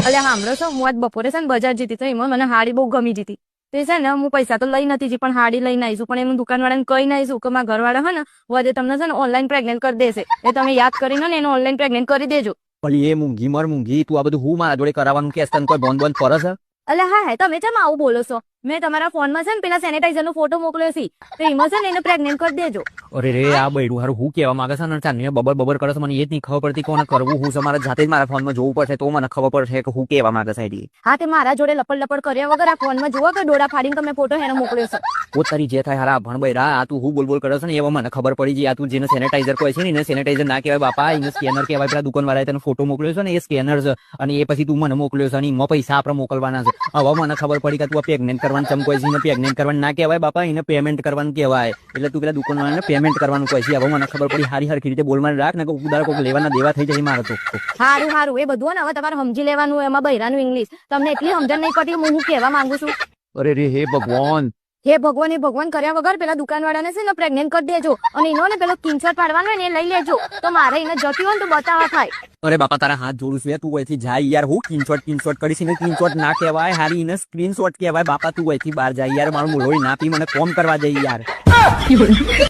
એટલે સાંભળો છો હું આજ બપોરે છે ને બજાર જતી તો એમાં મને હાડી બહુ ગમી જતી. તે છે ને હું પૈસા તો લઈ નથી જી પણ હાડી લઈને આવીશું પણ એમ દુકાનવાળાને કહી નાઈશું કે મારા ઘરવાળા હે ને વધે તમને છે ને ઓનલાઈન પ્રેગ્નેન્ટ કરી દેશે. એ તમે યાદ કરીને ને એને ઓનલાઈન પ્રેગ્નેન્ટ કરી દેજો. પણ એ મૂંઘી મર મૂંઘી તું આ બધું હું મારા જોડે કરાવવાનું કે તને કોઈ બોન બોન ફરસ હા હા તમે જેમ આવું બોલો છો? મેં તમારા ફોનમાં છે ને પેલા સેનેટાઈઝર નો ફોટો મોકલ્યો છે. તો એમાં છે ને એને પ્રેગ્નેન્ટ કરી દેજો. અરે રે આ બૈડું હારું હું કેવા માંગે છે ને ચાંદીને બબર બબર કરે છે મને એ જ નહીં ખબર પડતી કોને કરવું હું છે મારે જાતે જ મારા ફોનમાં જોવું પડશે તો મને ખબર પડશે કે હું કેવા માંગે છે એડી. હા તે મારા જોડે લપડ લપડ કર્યા વગર આ ફોનમાં જોવો કે ડોડા ફાડીને તમે ફોટો એનો મોકલ્યો છે. ઓ તારી જે થાય હારા ભણ બૈરા આ તું હું બોલ બોલ કરે છે ને એવા મને ખબર પડી ગઈ આ તું જેને સેનેટાઈઝર કહે છે ને એને સેનેટાઈઝર ના કહેવાય બાપા એને સ્કેનર કહેવાય પેલા દુકાનવાળાએ તને ફોટો મોકલ્યો છે ને એ સ્કેનર છે અને એ પછી તું મને મોકલ્યો છે અને એમાં પૈસા આપણે મોકલવાના છે. હવે મને ખબર પડી કે તું આ પ્રેગ્નેન્ટ કરવાનું ચમકો છે એને કરવાનું ના કહેવાય બાપા એને પેમેન્ટ કરવાનું કહેવાય. એટલે તું પેલા દુકાનવાળાને પેમેન્ટ કરવાનું કહે છે. હવે મને ખબર પડી હારી હરખી રીતે બોલમાં રાખ ને ઉદાર કોઈ લેવાના દેવા થઈ જાય મારે તો. સારું સારું એ બધું ને હવે તમારે સમજી લેવાનું એમાં બૈરાનું ઇંગ્લિશ તમને એટલી સમજણ નહીં પડતી હું હું કહેવા માંગુ છું? અરે રે હે ભગવાન. હે ભગવાન એ ભગવાન કર્યા વગર પેલા દુકાનવાળાને છે ને પ્રેગ્નેન્ટ કરી દેજો અને એનો ને પેલો કિંચર પાડવાનો ને લઈ લેજો. તો મારે એને જતી હોય ને તો બતાવા થાય. અરે બાપા તારા હાથ જોડું છું તું અહીંથી જાય યાર. હું કિનશોટ કિનશોટ કરીશ ને કિનશોટ ના કહેવાય. હારી એને સ્ક્રીનશોટ કહેવાય. બાપા તું અહીંથી બહાર જાય યાર. મારું લોહી ના પી મને કોમ કરવા જઈ યાર.